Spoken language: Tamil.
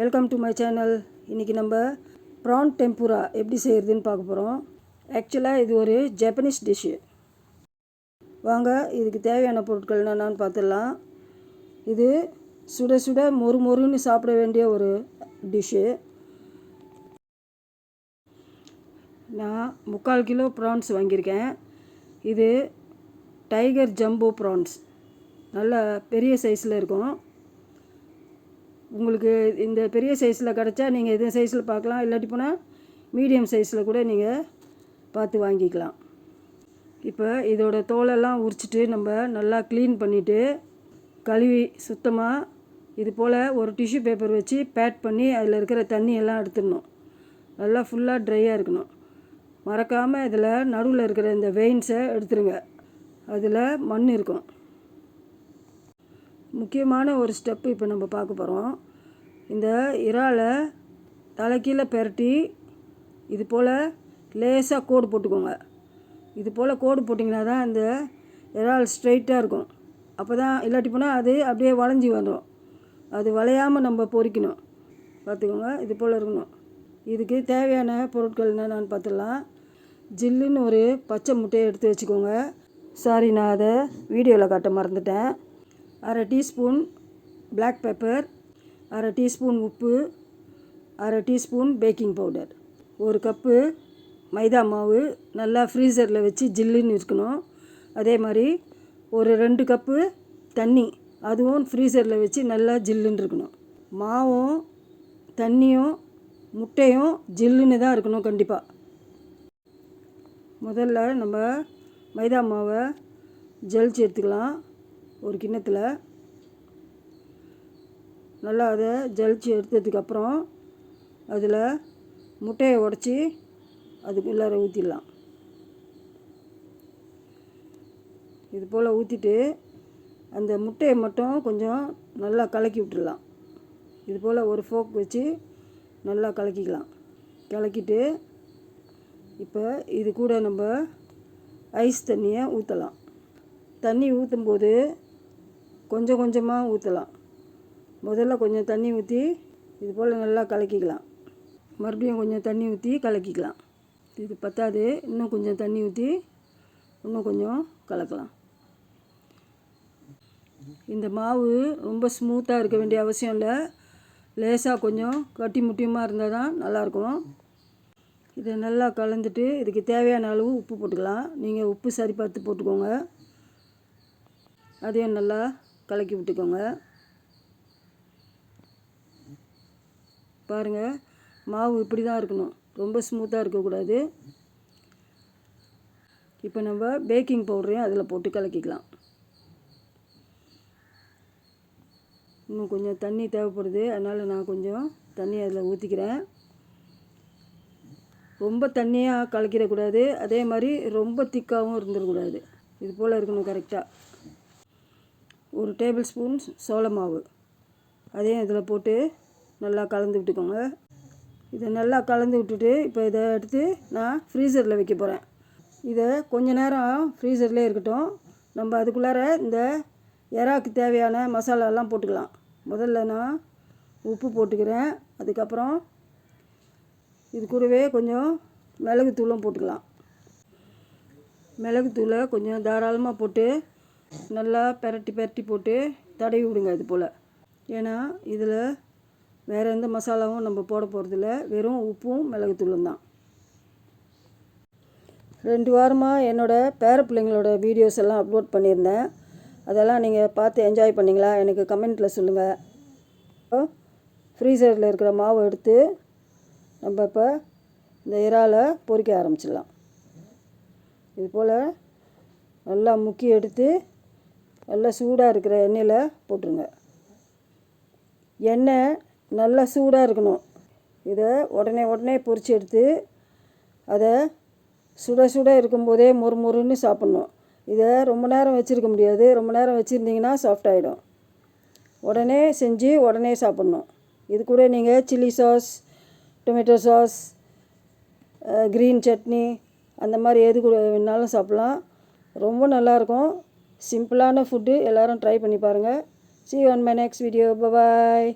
வெல்கம் டு மை சேனல் இன்றைக்கி நம்ம ப்ரான் டெம்புரா எப்படி செய்கிறதுன்னு பார்க்க போகிறோம் ஆக்சுவலாக இது ஒரு ஜப்பனீஸ் டிஷ்ஷு வாங்க இதுக்கு தேவையான பொருட்கள் என்னென்னு பார்த்துடலாம். இது சுட சுட மொறு மொறுன்னு சாப்பிட வேண்டிய ஒரு டிஷ்ஷு நான் முக்கால் கிலோ ப்ரான்ஸ் வாங்கியிருக்கேன். இது டைகர் ஜம்போ ப்ரான்ஸ் நல்ல பெரிய சைஸில் இருக்கும். உங்களுக்கு இந்த பெரிய சைஸில் கிடச்சா நீங்கள் எது சைஸில் பார்க்கலாம். இல்லாட்டி போனால் மீடியம் சைஸில் கூட நீங்கள் பார்த்து வாங்கிக்கலாம். இப்போ இதோட தோலெல்லாம் உரிச்சிட்டு நம்ம நல்லா க்ளீன் பண்ணிவிட்டு கழுவி சுத்தமாக இது போல் ஒரு டிஷ்யூ பேப்பர் வச்சு பேட் பண்ணி அதில் இருக்கிற தண்ணியெல்லாம் எடுத்துடணும். நல்லா ஃபுல்லாக ட்ரையாக இருக்கணும். மறக்காமல் இதில் நடுவில் இருக்கிற இந்த வெயின்ஸை எடுத்துருங்க. அதில் மண் இருக்கும். முக்கியமான ஒரு ஸ்டெப்பு இப்போ நம்ம பார்க்க போகிறோம் இந்த இறாலை தலைக்கீழே பெரட்டி இது போல் லேசாக கோடு போட்டுக்கோங்க. இது போல் கோடு போட்டிங்கன்னா தான் இந்த இறால் ஸ்ட்ரைட்டாக இருக்கும். அப்போ தான் இல்லாட்டி போனால் அது அப்படியே வளைஞ்சி வந்துடும் அது வளையாமல் நம்ம பொறிக்கணும். பார்த்துக்கோங்க இது போல் இருக்கணும். இதுக்கு தேவையான பொருட்கள் என்னென்னு பார்த்துடலாம். ஜில்லுன்னு ஒரு பச்சை முட்டையை எடுத்து வச்சுக்கோங்க. சாரி நான் அதை வீடியோவில் காட்ட மறந்துட்டேன். அரை டீஸ்பூன் பிளாக் பெப்பர் அரை டீஸ்பூன் உப்பு அரை டீஸ்பூன் பேக்கிங் பவுடர் ஒரு கப்பு மைதா மாவு நல்லா ஃப்ரீசரில் வச்சு ஜில்லுன்னு இருக்கணும். அதே மாதிரி ஒரு ரெண்டு கப்பு தண்ணி அதுவும் ஃப்ரீசரில் வச்சு நல்லா ஜில்லுன்னு இருக்கணும். மாவும் தண்ணியும் முட்டையும் ஜில்லுன்னு தான் இருக்கணும் கண்டிப்பாக முதல்ல நம்ம மைதா மாவை ஜலிச்சு எடுத்துக்கலாம். ஒரு கிண்ணத்தில் நல்லா அதை ஜலிச்சு எடுத்ததுக்கப்புறம் அதில் முட்டையை உடச்சி அதுக்குள்ளார ஊற்றிடலாம் இது போல் ஊற்றிட்டு அந்த முட்டையை மட்டும் கொஞ்சம் நல்லா கலக்கி விட்டுடலாம். இது போல் ஒரு ஃபோக் வச்சு நல்லா கலக்கிக்கலாம். கலக்கிட்டு இப்போ இது கூட நம்ம ஐஸ் தண்ணியை ஊற்றலாம் தண்ணி ஊற்றும்போது கொஞ்சம் கொஞ்சமாக ஊற்றலாம் முதல்ல கொஞ்சம் தண்ணி ஊற்றி இது போல் நல்லா கலக்கிக்கலாம். மறுபடியும் கொஞ்சம் தண்ணி ஊற்றி கலக்கிக்கலாம். இது பத்தாது. இன்னும் கொஞ்சம் தண்ணி ஊற்றி இன்னும் கொஞ்சம் கலக்கலாம். இந்த மாவு ரொம்ப ஸ்மூத்தாக இருக்க வேண்டிய அவசியம் இல்லை. லேசாக கொஞ்சம் கட்டி முட்டியமாக இருந்தால் தான் நல்லாயிருக்கும். இதை நல்லா கலந்துட்டு இதுக்கு தேவையான அளவு உப்பு போட்டுக்கலாம். நீங்கள் உப்பு சரி பார்த்து போட்டுக்கோங்க. அதையும் நல்லா கலக்கி விட்டுக்கோங்க. பாருங்கள் மாவு இப்படி தான் இருக்கணும். ரொம்ப ஸ்மூத்தாக இருக்கக்கூடாது. இப்போ நம்ம பேக்கிங் பவுடரையும் அதில் போட்டு கலக்கிக்கலாம். இன்னும் கொஞ்சம் தண்ணி தேவைப்படுது. அதனால் நான் கொஞ்சம் தண்ணி அதில் ஊற்றிக்கிறேன் ரொம்ப தண்ணியாக கலக்கிடக்கூடாது. அதே மாதிரி ரொம்ப திக்காகவும் இருந்துடக்கூடாது. இது போல் இருக்கணும் கரெக்டாக ஒரு டேபிள் ஸ்பூன் சோள மாவு. அதையும் இதில் போட்டு நல்லா கலந்து விட்டுக்கோங்க. இதை நல்லா கலந்து விட்டுட்டு இப்போ இதை எடுத்து நான் ஃப்ரீசரில் வைக்க போகிறேன் இதை கொஞ்ச நேரம் ஃப்ரீசர்லேயே இருக்கட்டும். நம்ம அதுக்குள்ளார இந்த எறாக்கு தேவையான மசாலாலாம் போட்டுக்கலாம். முதல்ல நான் உப்பு போட்டுக்கிறேன். அதுக்கப்புறம் இது கூடவே கொஞ்சம் மிளகுத்தூளும் போட்டுக்கலாம். மிளகுத்தூளை கொஞ்சம் தாராளமாக போட்டு நல்லா பெரட்டி பெரட்டி போட்டு தடவி விடுங்க இது போல். ஏன்னா இதில் வேறு எந்த மசாலாவும் நம்ம போட போகிறதில்ல வெறும் உப்பும் மிளகுத்தூளும் தான். ரெண்டு வாரமாக என்னோடய பேர பிள்ளைங்களோட வீடியோஸ் எல்லாம் அப்லோட் பண்ணியிருந்தேன். அதெல்லாம் நீங்கள் பார்த்து என்ஜாய் பண்ணிங்களா? எனக்கு கமெண்ட்டில் சொல்லுங்கள் ஃப்ரீசரில் இருக்கிற மாவு எடுத்து நம்ம இப்போ இந்த இறாலை பொறிக்க ஆரம்பிச்சிடலாம். இது போல் நல்லா முக்கி எடுத்து நல்லா சூடாக இருக்கிற எண்ணெயில் போட்டுருங்க. எண்ணெய் நல்லா சூடாக இருக்கணும். இதை உடனே உடனே பொரித்து எடுத்து அதை சுட சுட இருக்கும்போதே மொறு மொறுன்னு சாப்பிட்ணும். இதை ரொம்ப நேரம் வச்சுருக்க முடியாது. ரொம்ப நேரம் வச்சுருந்தீங்கன்னா சாஃப்ட் ஆகிடும் உடனே செஞ்சு உடனே சாப்பிட்ணும். இது கூட நீங்கள் chilli sauce tomato sauce green chutney அந்த மாதிரி எது கூட வேணாலும் சாப்பிட்லாம். ரொம்ப நல்லாயிருக்கும் சிம்பிளான ஃபுட்டு எல்லோரும் ட்ரை பண்ணி பாருங்கள் see on my next video bye